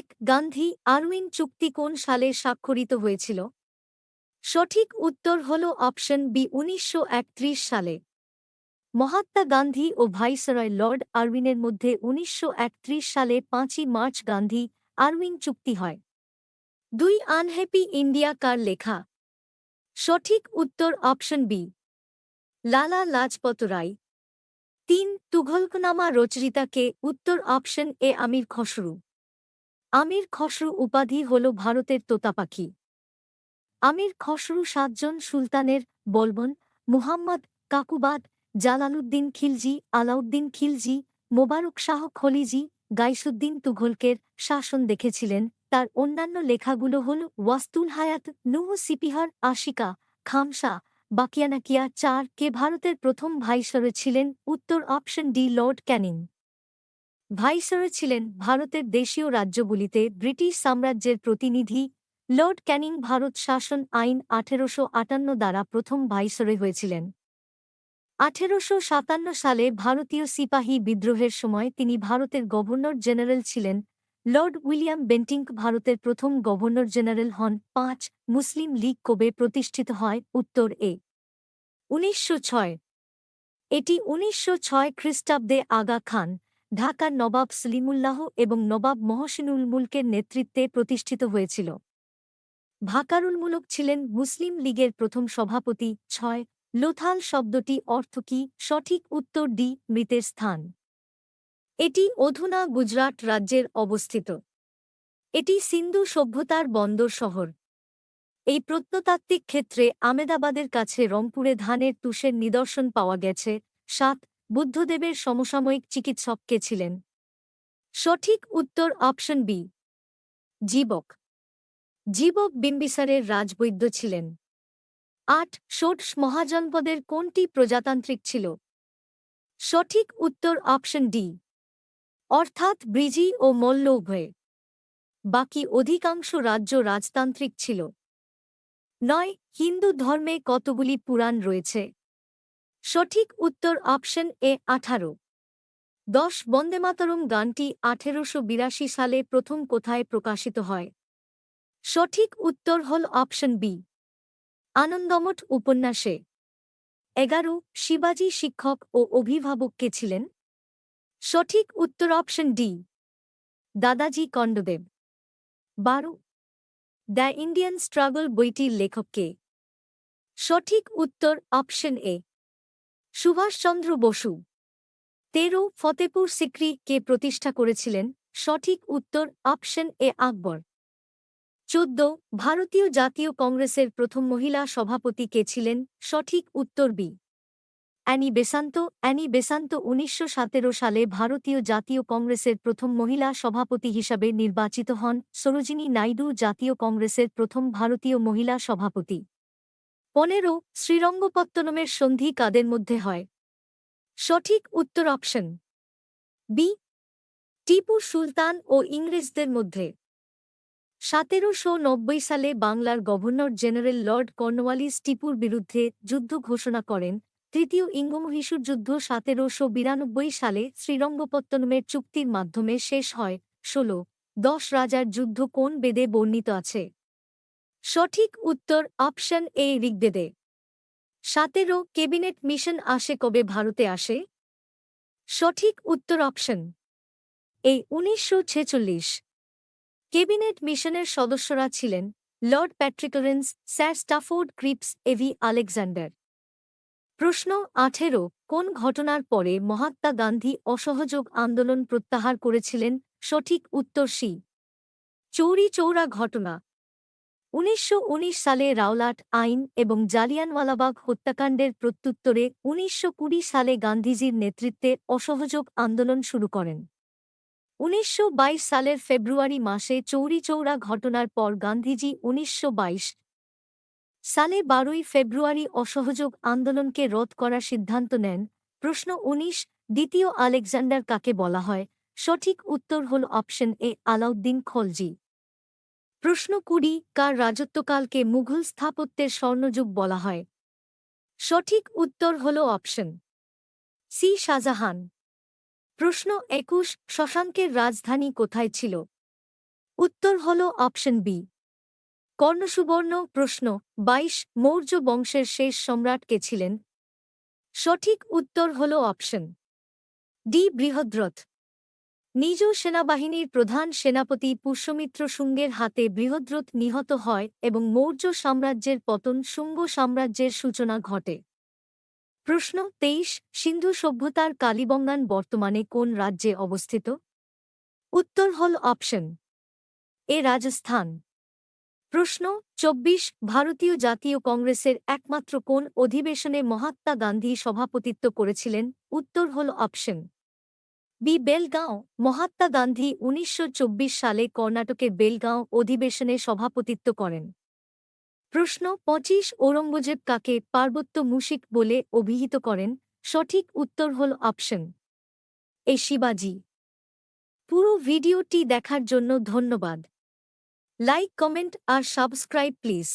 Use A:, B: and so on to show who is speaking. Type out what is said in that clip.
A: এক গান্ধী আরউইন চুক্তি কোন সালে স্বাক্ষরিত হয়েছিল? সঠিক উত্তর হল অপশন বি, উনিশশো একত্রিশ সালে। মহাত্মা গান্ধী ও ভাইসরয় লর্ড আরউইনের মধ্যে উনিশশো একত্রিশ সালে পাঁচই মার্চ গান্ধী আরউইন চুক্তি হয়। দুই আনহ্যাপি ইন্ডিয়া কার লেখা? সঠিক উত্তর অপশন বি, লালা লাজপত রায়। তিন তুঘলকনামা রচয়িতাকে উত্তর অপশন এ, আমির খসরু। আমির খসরু উপাধি হল ভারতের তোতাপাখি আমির খসরু সাতজন সুলতানের বলবন, মুহাম্মদ কাকুবাদ, জালালউদ্দিন খিলজি, আলাউদ্দিন খিলজি, মোবারক শাহ খলিজি, গাইসুদ্দিন তুঘলকের শাসন দেখেছিলেন। তার অন্যান্য লেখাগুলো হল ওয়াস্তুল হায়াত, নুহ সিপিহার আশিকা, খামসা, বাকিয়ানাকিয়া চার কে ভারতের প্রথম ভাইসরে ছিলেন উত্তর option D lord Canning. Viceroy ছিলেন ভারতের দেশীয় রাজ্যগুলিতে ব্রিটিশ সাম্রাজ্যের প্রতিনিধি। লর্ড ক্যানিং ভারত শাসন আইন আঠেরোশো আটান্ন দ্বারা প্রথম ভাইসরে হয়েছিলেন। আঠেরোশো সাতান্ন সালে ভারতীয় সিপাহী বিদ্রোহের সময় তিনি ভারতের গভর্নর জেনারেল ছিলেন। লর্ড উইলিয়াম বেন্টিংক ভারতের প্রথম গভর্নর জেনারেল হন। পাঁচ, মুসলিম লীগ কবে প্রতিষ্ঠিত হয়? উত্তর এ। উনিশশো ছয়। এটি উনিশশো ছয় খ্রিস্টাব্দে আগা খান। ঢাকার নবাব সলিমুল্লাহ এবং নবাব মহসিনুল মুলকের নেতৃত্বে প্রতিষ্ঠিত হয়েছিল। ভাকারুল মুলক ছিলেন মুসলিম লীগের প্রথম সভাপতি। ছয়, লোথাল শব্দটি অর্থ কি? সঠিক উত্তর ডি, মৃতের স্থান। এটি অধুনা গুজরাট রাজ্যের অবস্থিত। এটি সিন্ধু সভ্যতার বন্দর শহর। এই প্রত্নতাত্ত্বিক ক্ষেত্রে আমেদাবাদের কাছে রংপুরে ধানের তুষের নিদর্শন পাওয়া গেছে। সাত বুদ্ধদেবের সমসাময়িক চিকিৎসক কে ছিলেন? সঠিক উত্তর অপশন বি, জীবক। জীবক বিম্বিসারের রাজবৈদ্য ছিলেন। আট, ষোড়শ মহাজনপদের কোনটি প্রজাতান্ত্রিক ছিল? সঠিক উত্তর অপশন ডি, অর্থাৎ ব্রিজি ও মল্ল উভয়ে বাকি অধিকাংশ রাজ্য রাজতান্ত্রিক ছিল। নয়, হিন্দু ধর্মে কতগুলি পুরাণ রয়েছে? সঠিক উত্তর অপশন এ আঠারো। দশ বন্দেমাতরম গানটি আঠেরোশো বিরাশি সালে প্রথম কোথায় প্রকাশিত হয়? সঠিক উত্তর হল অপশন বি। আনন্দমঠ উপন্যাসে। এগারো, শিবাজি শিক্ষক ও অভিভাবক কে ছিলেন? সঠিক উত্তর অপশন ডি। দাদাজি কণ্ডদেব। বারো, দ্য ইন্ডিয়ান স্ট্রাগল বইটির লেখককে সঠিক উত্তর অপশন এ। সুভাষচন্দ্র বসু। তেরো ফতেপুর সিক্রি কে প্রতিষ্ঠা করেছিলেন, সঠিক উত্তর অপশন এ আকবর। চোদ্দ ভারতীয় জাতীয় কংগ্রেসের প্রথম মহিলা সভাপতি কে ছিলেন, সঠিক উত্তর B. Annie Besant. Annie Besant উনিশশো সতেরো সালে ভারতীয় জাতীয় কংগ্রেসের প্রথম মহিলা সভাপতি হিসাবে নির্বাচিত হন, সরোজিনী নাইডু জাতীয় কংগ্রেসের প্রথম ভারতীয় মহিলা সভাপতি। পনেরো, শ্রীরঙ্গপত্তনমের সন্ধি কাদের মধ্যে হয়? সঠিক উত্তর অপশন বি, টিপু সুলতান ও ইংরেজদের মধ্যে। সতেরোশো নব্বই সালে বাংলার গভর্নর জেনারেল লর্ড কর্নওয়ালিস টিপুর বিরুদ্ধে যুদ্ধ ঘোষণা করেন। তৃতীয় ইঙ্গমহিষুর যুদ্ধ সতেরোশো বিরানব্বই সালে শ্রীরঙ্গপত্তনমের চুক্তির মাধ্যমে শেষ হয়। ষোলো, দশ রাজার যুদ্ধ কোন বেদে বর্ণিত আছে? সঠিক উত্তর অপশন এ ঋগ্বেদে সাতেরো, ক্যাবিনেট মিশন আসে কবে ভারতে আসে? সঠিক উত্তর অপশন এই উনিশশো ছেচল্লিশ। ক্যাবিনেট মিশনের সদস্যরা ছিলেন lord Pethick Lawrence sir Stafford Cripps AV Alexander. প্রশ্ন আঠেরো, কোন ঘটনার পরে মহাত্মা গান্ধী অসহযোগ আন্দোলন প্রত্যাহার করেছিলেন? সঠিক উত্তর সি। চৌরি চৌরা ঘটনা। উনিশশো উনিশ সালে রাওলাট আইন এবং জালিয়ানওয়ালাবাগ হত্যাকাণ্ডের প্রত্যুত্তরে উনিশশো কুড়ি সালে গান্ধীজির নেতৃত্বে অসহযোগ আন্দোলন শুরু করেন। উনিশশো বাইশ সালের ফেব্রুয়ারি মাসে চৌরি চৌরা ঘটনার পর গান্ধীজি উনিশশো বাইশ সালে বারোই ফেব্রুয়ারি অসহযোগ আন্দোলনকে রদ করার সিদ্ধান্ত নেন। প্রশ্ন ১৯ দ্বিতীয় আলেকজান্ডার কাকে বলা হয়? সঠিক উত্তর হল অপশন এ, আলাউদ্দিন খলজি। প্রশ্ন কুড়ি কার রাজত্বকালকে মুঘল স্থাপত্যের স্বর্ণযুগ বলা হয়? সঠিক উত্তর হল অপশন সি শাহজাহান। প্রশ্ন একুশ, শশাঙ্কের রাজধানী কোথায় ছিল? উত্তর হল অপশন বি কর্ণসুবর্ণ প্রশ্ন, বাইশ, মৌর্য বংশের শেষ সম্রাট কে ছিলেন? সঠিক উত্তর হল অপশন ডি বৃহদ্রথ। নিজ সেনাবাহিনীর প্রধান সেনাপতি পুষ্যমিত্র শুঙ্গের হাতে বৃহদ্রথ নিহত হয় এবং মৌর্য সাম্রাজ্যের পতন শুঙ্গ সাম্রাজ্যের সূচনা ঘটে। প্রশ্ন তেইশ, সিন্ধু সভ্যতার কালীবঙ্গান বর্তমানে কোন রাজ্যে অবস্থিত? উত্তর হল অপশন এ, রাজস্থান। প্রশ্ন চব্বিশ, ভারতীয় জাতীয় কংগ্রেসের একমাত্র কোন অধিবেশনে মহাত্মা গান্ধী সভাপতিত্ব করেছিলেন? উত্তর হল অপশন বি বেলগাঁও, মহাত্মা গান্ধী উনিশশো চব্বিশ সালে কর্ণাটকের বেলগাঁও অধিবেশনে সভাপতিত্ব করেন। প্রশ্ন, পঁচিশ ঔরঙ্গজেব কাকে পার্বত্য মুশিক বলে অভিহিত করেন? সঠিক উত্তর হল অপশন এ শিবাজি। পুরো ভিডিওটি দেখার জন্য ধন্যবাদ। লাইক, কমেন্ট আর সাবস্ক্রাইব প্লিজ।